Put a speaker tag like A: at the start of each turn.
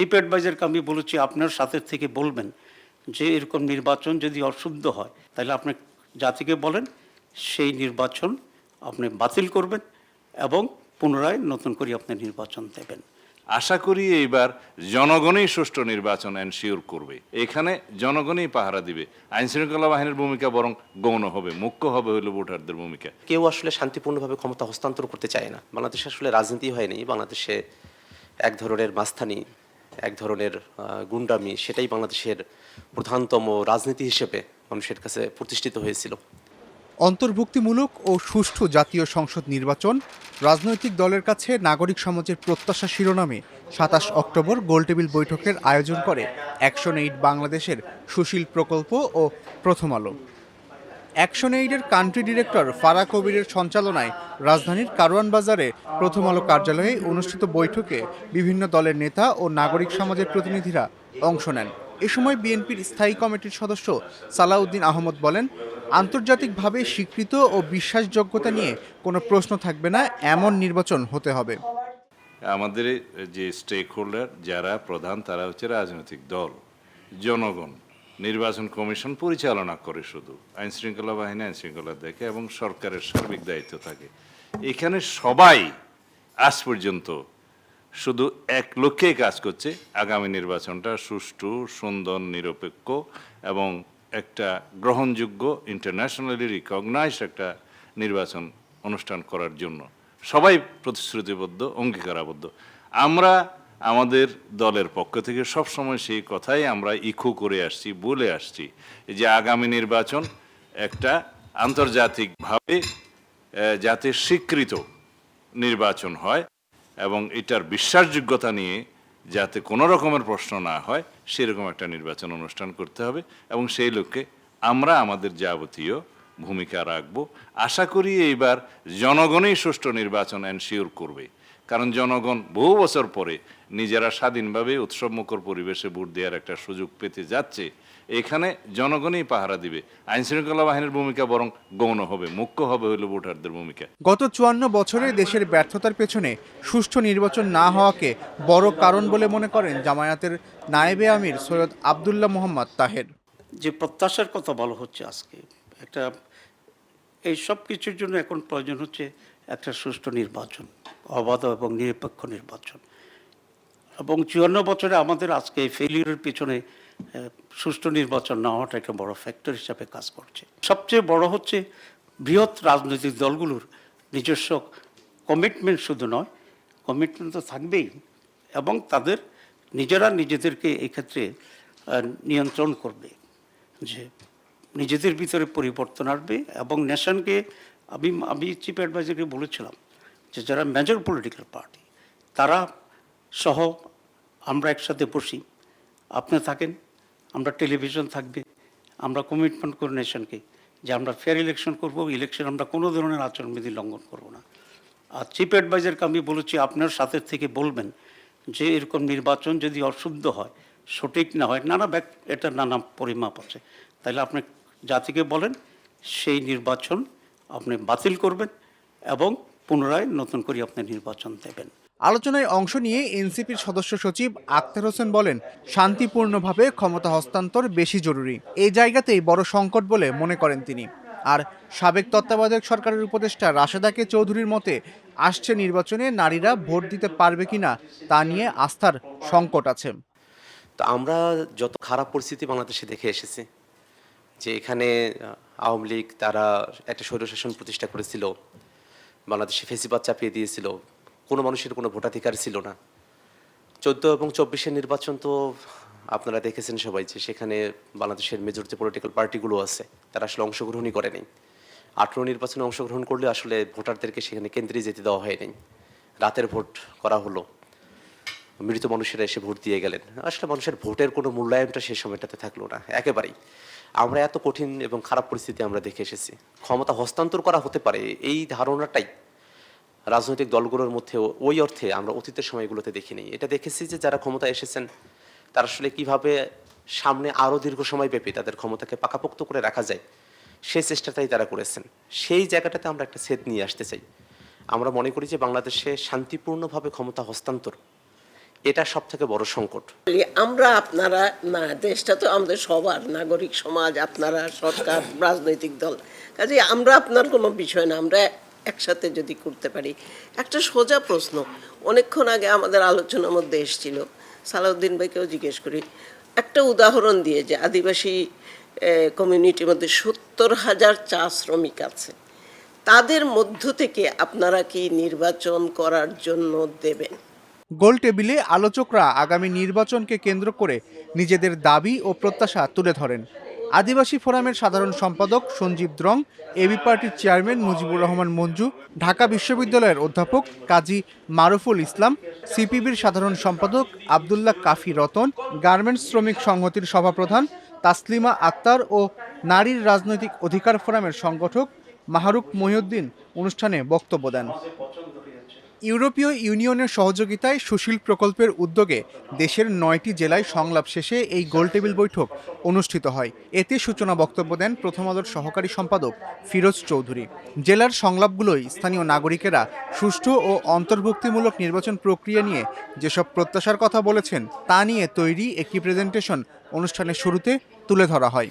A: Chief অ্যাডভাইজারকে আমি বলেছি আপনার সাথে থেকে বলবেন যে এরকম নির্বাচন যদি অশুদ্ধ হয় তাহলে আপনি জাতিকে বলেন সেই নির্বাচন আপনি বাতিল করবেন এবং পুনরায় নতুন করে আপনি নির্বাচন দেবেন।
B: আশা করি এইবার জনগণই সুষ্ঠু নির্বাচন এনশিওর করবে। এখানে জনগণই পাহারা দিবে। আইন শৃঙ্খলা বাহিনীর ভূমিকা বরং গৌণ হবে মুখ্য হবে হলো ভোটারদের ভূমিকা।
C: কেউ আসলে শান্তিপূর্ণভাবে ক্ষমতা হস্তান্তর করতে চায় না। বাংলাদেশে আসলে রাজনীতি হয়নি বাংলাদেশে এক ধরনের মাস্তানি এক ধরনের গুন্ডামি, সেটাই বাংলাদেশের প্রধানতম রাজনীতি হিসেবে মানুষের কাছে প্রতিষ্ঠিত হয়েছিল।
D: অন্তর্ভুক্তিমূলক ও সুষ্ঠু জাতীয় সংসদ নির্বাচন, রাজনৈতিক দলের কাছে নাগরিক সমাজের প্রত্যাশা শিরোনামে সাতাশ অক্টোবর গোলটেবিল বৈঠকের আয়োজন করে অ্যাকশন এইড বাংলাদেশের সুশীল প্রকল্প ও প্রথম আলো। অ্যাকশন এইডের কান্ট্রি ডিরেক্টর ফারা কবিরের সঞ্চালনায় রাজধানীর কারওয়ান বাজারে প্রথম আলো কার্যালয়ে অনুষ্ঠিত বৈঠকে বিভিন্ন দলের নেতা ও নাগরিক সমাজের প্রতিনিধিরা অংশ নেন। এ সময় বিএনপির স্থায়ী কমিটির সদস্য সালাউদ্দিন আহমদ বলেন, আন্তর্জাতিকভাবে স্বীকৃত ও বিশ্বাসযোগ্যতা নিয়ে কোনো প্রশ্ন থাকবে না, এমন নির্বাচন হতে হবে।
B: আমাদের যে স্টেক হোল্ডার যারা প্রধান, তারা হচ্ছে রাজনৈতিক দল, জনগণ। নির্বাচন কমিশন পরিচালনা করে শুধু। আইন শৃঙ্খলা বাহিনী আইন শৃঙ্খলা দেখে এবং সরকারের সার্বিক দায়িত্ব থাকে। এখানে সবাই আজ পর্যন্ত শুধু এক লক্ষ্যে কাজ করছে আগামী নির্বাচনটা সুষ্ঠু, সুন্দর, নিরপেক্ষ এবং একটা গ্রহণযোগ্য ইন্টারন্যাশনালি রিকগনাইজ একটা নির্বাচন অনুষ্ঠান করার জন্য। সবাই প্রতিশ্রুতিবদ্ধ, অঙ্গীকারাবদ্ধ। আমরা আমাদের দলের পক্ষ থেকে সব সময় সেই কথাই আমরা ইকো করে আসছি, বলে আসছি যে আগামী নির্বাচন একটা আন্তর্জাতিকভাবে যাতে স্বীকৃত নির্বাচন হয় এবং এটার বিশ্বাসযোগ্যতা নিয়ে যাতে কোনো রকমের প্রশ্ন না হয়, সেরকম একটা নির্বাচন অনুষ্ঠান করতে হবে এবং সেই লক্ষ্যে আমরা আমাদের যাবতীয় ভূমিকা রাখব। আশা করি এইবার জনগণই সুষ্ঠু নির্বাচন এনশিওর করবে। কারণ জনগণ বহু বছর পরে নিজেরা স্বাধীনভাবে উৎসবমুখর পরিবেশে ভোট দেওয়ার একটা সুযোগ পেতে যাচ্ছে এখানে জনগণই পাহারা দিবে। আইন শৃঙ্খলা বাহিনীর ভূমিকা বরং গৌণ হবে মুখ্য হবে হলো ভোটারদের ভূমিকা।
D: গত চুয়ান্ন বছরে দেশের ব্যর্থতার পেছনে সুষ্ঠু নির্বাচন না হওয়াকে বড় কারণ বলে মনে করেন জামায়াতের নায়েবে আমির সৈয়দ আবদুল্লাহ মোহাম্মদ তাহের।
A: যে প্রত্যাশার কথা বলা হচ্ছে আজকে একটা এই সব কিছুর জন্য এখন প্রয়োজন হচ্ছে একটা সুষ্ঠু নির্বাচন। অবাধ এবং নিরপেক্ষ নির্বাচন। এবং চুয়ান্ন বছরে আমাদের আজকে এই ফেলিউরের পিছনে সুষ্ঠু নির্বাচন না হওয়াটা একটা বড় ফ্যাক্টর হিসাবে কাজ করছে। সবচেয়ে বড় হচ্ছে বৃহৎ রাজনৈতিক দলগুলোর নিজস্ব কমিটমেন্ট শুধু নয় কমিটমেন্ট তো থাকবেই। এবং তাদের নিজেরা নিজেদেরকে এক্ষেত্রে নিয়ন্ত্রণ করবে যে নিজেদের ভিতরে পরিবর্তন আসবে এবং নেশনকে আমি আমি চিফ অ্যাডভাইজারকে বলেছিলাম যে যারা মেজর পলিটিক্যাল পার্টি তারা সহ আমরা একসাথে বসি। আপনি থাকেন, আমরা টেলিভিশন থাকবে, আমরা কমিটমেন্ট করি নেশনকে যে আমরা ফেয়ার ইলেকশন করব ইলেকশন আমরা কোনো ধরনের আচরণবিধি লঙ্ঘন করব না। আর চিফ অ্যাডভাইজারকে আমি বলেছি, আপনার সাথে থেকে বলবেন যে এরকম নির্বাচন যদি অশুদ্ধ হয়, সঠিক না হয়, নানা ব্যাক, এটা নানা পরিমাপ আছে। তাহলে আপনি জাতিকে বলেন, সেই নির্বাচন আপনি বাতিল করবেন এবং পুনরায় নতুন করে আপনি নির্বাচন দেবেন।
D: আলোচনায় অংশ নিয়ে এনসিপির সদস্য সচিব আক্তার হোসেন বলেন শান্তিপূর্ণভাবে ক্ষমতা হস্তান্তর বেশি জরুরি। এই জায়গাতেই বড় সংকট বলে মনে করেন তিনি। আর সাবেক তত্ত্বাবধায়ক সরকারের উপদেষ্টা রাশেদাকে চৌধুরীর মতে আসছে নির্বাচনে নারীরা ভোট দিতে পারবে কিনা তা নিয়ে আস্থার সংকট আছে।
C: তো আমরা যত খারাপ পরিস্থিতি বাংলাদেশে দেখে এসেছি যে এখানে আওয়ামী লীগ তারা একটা স্বৈরশাসন প্রতিষ্ঠা করেছিল বাংলাদেশে ফেসিবাদ চাপিয়ে দিয়েছিল। কোনো মানুষের কোনো ভোটাধিকার ছিল না। চোদ্দ এবং চব্বিশের নির্বাচন তো আপনারা দেখেছেন সবাই যে সেখানে বাংলাদেশের মেজর যে পলিটিক্যাল পার্টিগুলো আছে। তারা আসলে অংশগ্রহণই করেনি আঠেরো নির্বাচনে অংশগ্রহণ করলে আসলে ভোটারদেরকে সেখানে কেন্দ্রে যেতে দেওয়া হয়নি। রাতের ভোট করা হলো। মৃত মানুষেরা এসে ভোট দিয়ে গেলেন। আসলে মানুষের ভোটের কোনো মূল্যায়নটা সেই সময়টাতে থাকল না, একেবারেই। আমরা এত কঠিন এবং খারাপ পরিস্থিতি আমরা দেখে এসেছি। ক্ষমতা হস্তান্তর করা হতে পারে, এই ধারণাটাই রাজনৈতিক দলগুলোর মধ্যে ওই অর্থে আমরা অতীতের সময়গুলোতে দেখিনি। এটা দেখেছি যে যারা ক্ষমতা এসেছেন, তারা আসলে কীভাবে সামনে আরও দীর্ঘ সময় ব্যাপী তাদের ক্ষমতাকে পাকাপোক্ত করে রাখা যায় সেই চেষ্টাটাই তারা করেছেন। সেই জায়গাটাতে আমরা একটা সেদ নিয়ে আসতে চাই। আমরা মনে করি যে বাংলাদেশে শান্তিপূর্ণভাবে ক্ষমতা হস্তান্তর এটা সব থেকে বড় সংকট।
E: আমরা আপনারা, না, দেশটা তো আমাদের সবার, নাগরিক সমাজ, আপনারা, সরকার, রাজনৈতিক দল। কাজে আমরা আপনার কোনো বিষয় না, আমরা একসাথে যদি করতে পারি। একটা সোজা প্রশ্ন, অনেকক্ষণ আগে আমাদের আলোচনার মধ্যে এসেছিল, সালাউদ্দিন ভাইকেও জিজ্ঞেস করি, একটা উদাহরণ দিয়ে যে আদিবাসী কমিউনিটির মধ্যে সত্তর হাজার চা শ্রমিক আছে। তাদের মধ্য থেকে আপনারা কি নির্বাচন করার জন্য দেবেন?
D: গোল টেবিলে আলোচকরা আগামী নির্বাচনকে কেন্দ্র করে নিজেদের দাবি ও প্রত্যাশা তুলে ধরেন। আদিবাসী ফোরামের সাধারণ সম্পাদক সঞ্জীব দ্রং, এবি পার্টির চেয়ারম্যান মুজিবুর রহমান মঞ্জু, ঢাকা বিশ্ববিদ্যালয়ের অধ্যাপক কাজী মারুফুল ইসলাম, সিপিবির সাধারণ সম্পাদক আবদুল্লাহ কাফি রতন, গার্মেন্টস শ্রমিক সংহতির সভাপ্রধান তাসলিমা আক্তার ও নারীর রাজনৈতিক অধিকার ফোরামের সংগঠক মাহরুক মহিউদ্দিন অনুষ্ঠানে বক্তব্য দেন। ইউরোপীয় ইউনিয়নের সহযোগিতায় সুশীল প্রকল্পের উদ্যোগে দেশের নয়টি জেলায় সংলাপ শেষে এই গোলটেবিল বৈঠক অনুষ্ঠিত হয়। এতে সূচনা বক্তব্য দেন প্রথম আলোর সহকারী সম্পাদক ফিরোজ চৌধুরী। জেলার সংলাপগুলোই স্থানীয় নাগরিকেরা সুষ্ঠু ও অন্তর্ভুক্তিমূলক নির্বাচন প্রক্রিয়া নিয়ে যেসব প্রত্যাশার কথা বলেছেন, তা নিয়ে তৈরি একটি প্রেজেন্টেশন অনুষ্ঠানের শুরুতে তুলে ধরা হয়।